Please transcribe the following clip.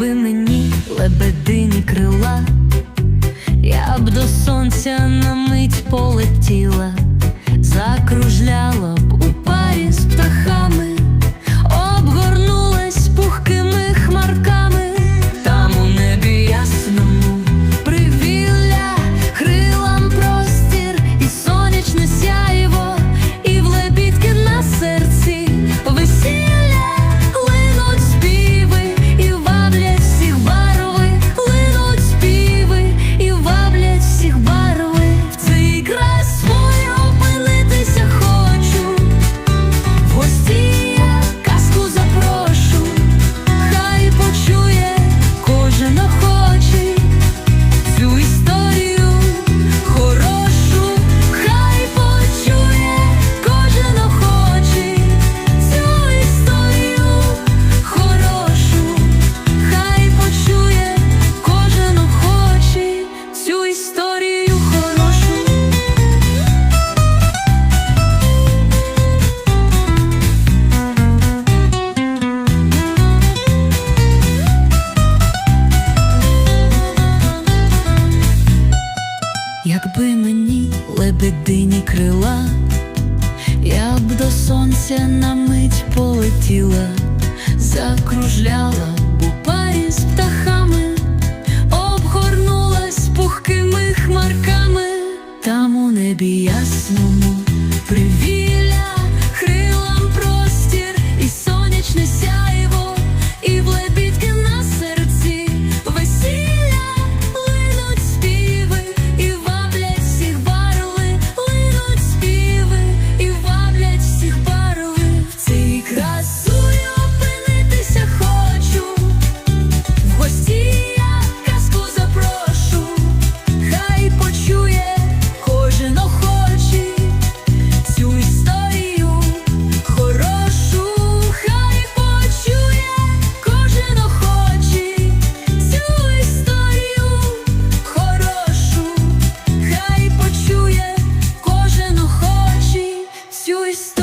Якби мені лебедині крила, я б до сонця на мить полетіла, Якби мені лебедині крила, я б до сонця на мить полетіла, закружляла у парі з птахами, обгорнулась пухкими хмарками, там у небі ясному привілля, крилам простір і сонячне лебідки always